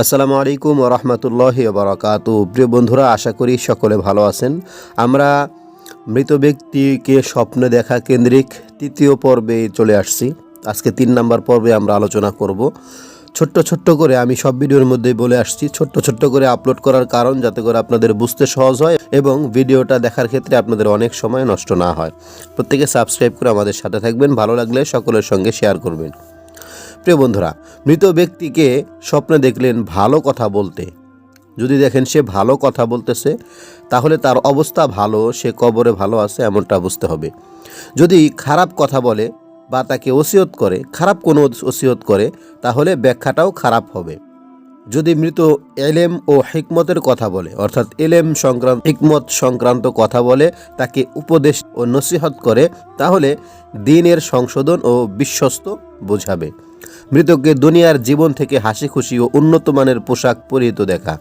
আসসালামু আলাইকুম রহমতুল্লাহ বারাকাত প্রিয় বন্ধুরা, আশা করি সকলে ভালো আছেন। আমরা মৃত ব্যক্তিকে স্বপ্নে দেখা কেন্দ্রিক তৃতীয় পর্বে চলে আসছি। আজকে তিন নাম্বার পর্বে আমরা আলোচনা করব। ছোট্ট ছোট্ট করে, আমি সব ভিডিওর মধ্যেই বলে আসছি, ছোট্ট ছোট্ট করে আপলোড করার কারণ যাতে করে আপনাদের বুঝতে সহজ হয় এবং ভিডিওটা দেখার ক্ষেত্রে আপনাদের অনেক সময় নষ্ট না হয়। প্রত্যেকে সাবস্ক্রাইব করে আমাদের সাথে থাকবেন। ভালো লাগলে সকলের সঙ্গে শেয়ার করবেন। প্রিয় বন্ধুরা, মৃত ব্যক্তিকে স্বপ্নে দেখলেন ভালো কথা বলতে। যদি দেখেন সে ভালো কথা বলতেছে, তাহলে তার অবস্থা ভালো, সে কবরে ভালো আছে, এমনটা বুঝতে হবে। যদি খারাপ কথা বলে বা তাকে ওসিয়ত করে, খারাপ কোনো ওসিয়ত করে, তাহলে ব্যাখ্যাটাও খারাপ হবে। যদি মৃত এলেম ও হিকমতের কথা বলে, অর্থাৎ এলেম সংক্রান্ত, হিকমত সংক্রান্ত কথা বলে, তাকে উপদেশ ও নসিহত করে, তাহলে দিনের সংশোধন ও বিশ্বস্ত বোঝাবে। মৃতকে দুনিয়ার জীবন থেকে হাসি খুশি ও উন্নত মানের পোশাক পরিহিত দেখা।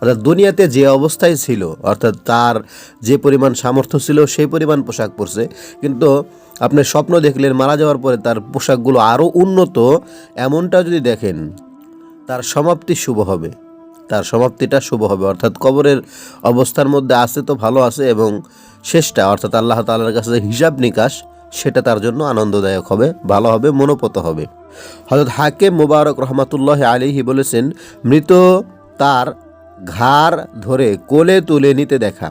অর্থাৎ দুনিয়াতে যে অবস্থায় ছিল, অর্থাৎ তার যে পরিমাণ সামর্থ্য ছিল, সেই পরিমাণ পোশাক পরছে। কিন্তু আপনি স্বপ্ন দেখলেন, মারা যাওয়ার পরে তার পোশাকগুলো আরও উন্নত, এমনটা যদি দেখেন, তার সমাপ্তি শুভ হবে। তার সমাপ্তিটা শুভ হবে। অর্থাৎ কবরের অবস্থার মধ্যে আছে তো ভালো আছে এবং শেষটা, অর্থাৎ আল্লাহ তাআলার কাছে হিসাব নিকাশ সেটা তার জন্য আনন্দদায়ক হবে, ভালো হবে, মনোপত হবে। হজরত হাকিম মুবারক রহমাতুল্লাহ আলিহি বলেছেন, মৃত তার ঘাড় ধরে কোলে তুলে নিতে দেখা।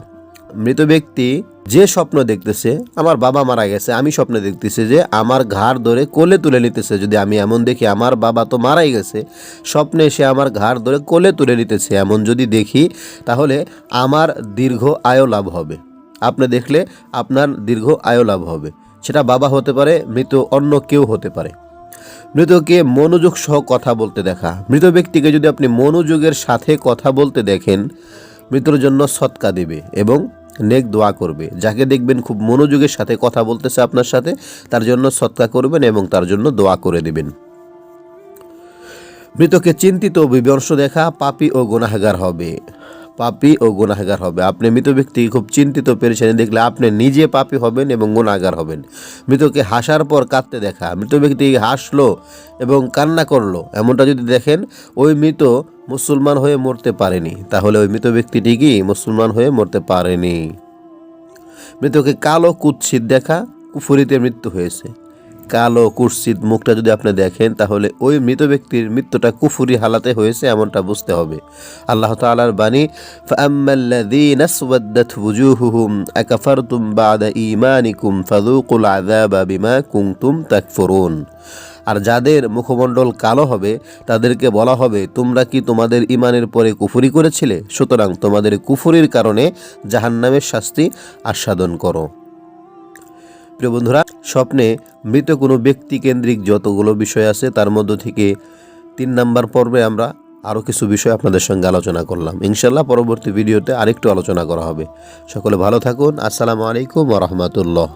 মৃত ব্যক্তি যে স্বপ্ন দেখতেছে, আমার বাবা মারা গেছে, আমি স্বপ্নে দেখতেছি যে আমার ঘাড় ধরে কোলে তুলে নিতেছে। যদি আমি এমন দেখি, আমার বাবা তো মারাই গেছে, স্বপ্নে সে আমার ঘাড় ধরে কোলে তুলে নিতেছে। এমন যদি দেখি, তাহলে আমার দীর্ঘ আয়ু লাভ হবে। আপনি দেখলে আপনার দীর্ঘ আয়ু লাভ হবে। সেটা বাবা হতে পারে, মৃত অন্য কেউ হতে পারে। মৃতকে মনোযোগ সহ কথা বলতে দেখা। মৃত ব্যক্তিকে যদি আপনি মনোযোগের সাথে কথা বলতে দেখেন, মৃত্যুর জন্য সৎকা দেবে এবং নেক দোয়া করবে। যাকে দেখবেন খুব মনোযোগের সাথে কথা বলতেছে আপনার সাথে, তার জন্য সৎকা করবেন এবং তার জন্য দোয়া করে দেবেন। মৃতকে চিন্তিত ও বিমর্ষ দেখা, পাপি ও গুনাহগার হবে। পাপি ও গুনাহগার হবে। আপনি মৃত ব্যক্তি, খুব চিন্তিত পেরেছেন দেখলে আপনি নিজে পাপি হবেন এবং গুনাহগার হবেন। মৃতকে হাসার পর কাঁদতে দেখা। মৃত ব্যক্তি হাসলো এবং কান্না করল। এমনটা যদি দেখেন, ওই মৃত মুসলমান হয়ে মরতে পারেনি। তাহলে ওই মৃত ব্যক্তিটি কি মুসলমান হয়ে মরতে পারেনি। মৃতকে কালো কুৎসিত দেখা, কুফুরিতে মৃত্যু হয়েছে। কালো কুৎসিত মুখটা যদি আপনি দেখেন, তাহলে ওই মৃত ব্যক্তির মৃত্যুটা কুফুরি হালাতে হয়েছে এমনটা বুঝতে হবে। আল্লাহ তাআলার বাণী আর যাদের মুখমণ্ডল কালো হবে, তাদেরকে বলা হবে, তোমরা কি তোমাদের ইমানের পরে কুফুরি করেছিলে? সুতরাং তোমাদের কুফুরির কারণে জাহান্নামের শাস্তি আস্বাদন করো। প্রিয় বন্ধুরা, স্বপ্নে মৃত কোনো ব্যক্তি কেন্দ্রিক যতগুলো বিষয় আছে, তার মধ্য থেকে তিন নাম্বার পর্বে আমরা আরও কিছু বিষয় আপনাদের সঙ্গে আলোচনা করলাম। ইনশাল্লাহ পরবর্তী ভিডিওতে আরেকটু আলোচনা করা হবে। সকলে ভালো থাকুন। আসসালামু আলাইকুম রহমতুল্লাহ।